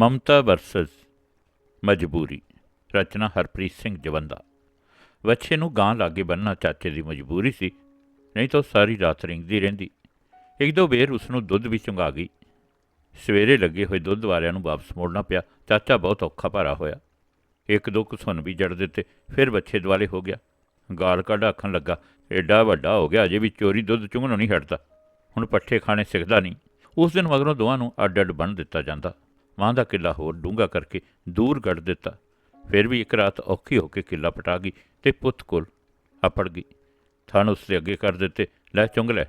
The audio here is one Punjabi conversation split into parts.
ਮਮਤਾ ਵਰਸਸ ਮਜਬੂਰੀ। ਰਚਨਾ ਹਰਪ੍ਰੀਤ ਸਿੰਘ ਜਵੰਦਾ। ਵੱਛੇ ਨੂੰ ਗਾਂ ਲਾਗੇ ਬੰਨਣਾ ਚਾਚੇ ਦੀ ਮਜਬੂਰੀ ਸੀ, ਨਹੀਂ ਤਾਂ ਉਹ ਸਾਰੀ ਰਾਤ ਰਿੰਗਦੀ ਰਹਿੰਦੀ। ਇੱਕ ਦੋ ਵੇਰ ਉਸ ਨੂੰ ਦੁੱਧ ਵੀ ਚੁੰਗਾ ਗਈ। ਸਵੇਰੇ ਲੱਗੇ ਹੋਏ ਦੁੱਧ ਵਾਲਿਆਂ ਨੂੰ ਵਾਪਸ ਮੋੜਨਾ ਪਿਆ। ਚਾਚਾ ਬਹੁਤ ਔਖਾ ਭਾਰਾ ਹੋਇਆ। ਇੱਕ ਦੋ ਕੁਸੁੰਨ ਵੀ ਜੜ ਦਿੱਤੇ, ਫਿਰ ਵੱਛੇ ਦੁਆਲੇ ਹੋ ਗਿਆ। ਗਾਲ ਕੱਢ ਆਖਣ ਲੱਗਾ ਐਡਾ ਵੱਡਾ ਹੋ ਗਿਆ, ਅਜੇ ਵੀ ਚੋਰੀ ਦੁੱਧ ਚੁੰਗਣੋਂ ਨਹੀਂ ਹਟਦਾ। ਹੁਣ ਪੱਠੇ ਖਾਣੇ ਸਿੱਖਦਾ ਨਹੀਂ। ਉਸ ਦਿਨ ਮਗਰੋਂ ਦੋਵਾਂ ਨੂੰ ਅੱਡ ਅੱਡ ਬੰਨ ਦਿੱਤਾ ਜਾਂਦਾ। ਮਾਂ ਦਾ ਕਿੱਲਾ ਹੋਰ ਡੂੰਘਾ ਕਰਕੇ ਦੂਰ ਗੱਡ ਦਿੱਤਾ। ਫਿਰ ਵੀ ਇੱਕ ਰਾਤ ਔਖੀ ਹੋ ਕੇ ਕਿੱਲਾ ਪਟਾ ਗਈ ਤੇ ਪੁੱਤ ਕੋਲ ਆਪੜ ਗਈ। ਥਣ ਉਸ ਦੇ ਅੱਗੇ ਕਰ ਦਿੱਤੇ, ਲੈ ਚੁੰਗ ਲੈ,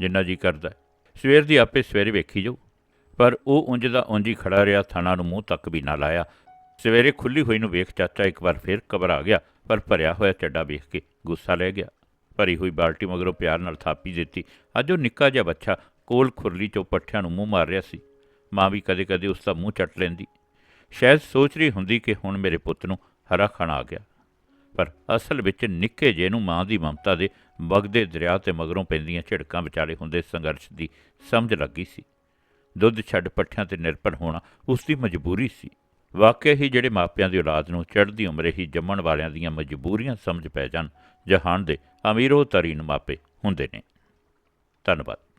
ਜਿੰਨਾ ਜੀ ਕਰਦਾ ਸਵੇਰ ਦੀ ਆਪੇ ਸਵੇਰੇ ਵੇਖੀ ਜਾਊ। ਪਰ ਉਹ ਉਂਝ ਦਾ ਉਂਝ ਹੀ ਖੜਾ ਰਿਹਾ, ਥਾਣਾ ਨੂੰ ਮੂੰਹ ਤੱਕ ਵੀ ਨਾ ਲਾਇਆ। ਸਵੇਰੇ ਖੁੱਲੀ ਹੋਈ ਨੂੰ ਵੇਖ ਚਾਚਾ ਇੱਕ ਵਾਰ ਫਿਰ ਘਬਰਾ ਗਿਆ, ਪਰ ਭਰਿਆ ਹੋਇਆ ਚੱਡਾ ਵੇਖ ਕੇ ਗੁੱਸਾ ਲੈ ਗਿਆ। ਭਰੀ ਹੋਈ ਬਾਲਟੀ ਮਗਰੋਂ ਪਿਆਰ ਨਾਲ ਥਾਪੀ ਦਿੱਤੀ। ਅੱਜ ਉਹ ਨਿੱਕਾ ਜਿਹਾ ਬੱਚਾ ਕੋਲ ਖੁਰਲੀ ਚੋਂ ਪੱਠਿਆਂ ਨੂੰ ਮੂੰਹ ਮਾਰ ਰਿਹਾ ਸੀ। ਮਾਂ ਵੀ ਕਦੇ-ਕਦੇ ਉਸ ਦਾ ਮੂੰਹ ਚੱਟ ਲੈਂਦੀ। ਸ਼ਾਇਦ ਸੋਚ ਰਹੀ ਹੁੰਦੀ ਕਿ ਹੁਣ ਮੇਰੇ ਪੁੱਤ ਨੂੰ ਹਰਾ ਖਾਣਾ ਆ ਗਿਆ। ਪਰ ਅਸਲ ਵਿੱਚ ਨਿੱਕੇ ਜੇ ਨੂੰ ਮਾਂ ਦੀ ਮਮਤਾ ਦੇ ਵਗਦੇ ਦਰਿਆ ਤੇ ਮਗਰੋਂ ਪੈਂਦੀਆਂ ਝਿੜਕਾਂ ਵਿਚਾਲੇ ਹੁੰਦੇ ਸੰਘਰਸ਼ ਦੀ ਸਮਝ ਲੱਗੀ ਸੀ। ਦੁੱਧ ਛੱਡ ਪੱਠਿਆਂ ਤੇ ਨਿਰਭਰ ਹੋਣਾ ਉਸ ਦੀ ਮਜਬੂਰੀ ਸੀ। ਵਾਕਿਆ ਹੀ ਜਿਹੜੇ ਮਾਪਿਆਂ ਦੀ ਔਲਾਦ ਨੂੰ ਚੜ੍ਹਦੀ ਉਮਰੇ ਹੀ ਜੰਮਣ ਵਾਲਿਆਂ ਦੀਆਂ ਮਜਬੂਰੀਆਂ ਸਮਝ ਪੈ ਜਾਣ, ਜਹਾਨ ਦੇ ਅਮੀਰੋ ਤਰੀਨ ਮਾਪੇ ਹੁੰਦੇ ਨੇ। ਧੰਨਵਾਦ।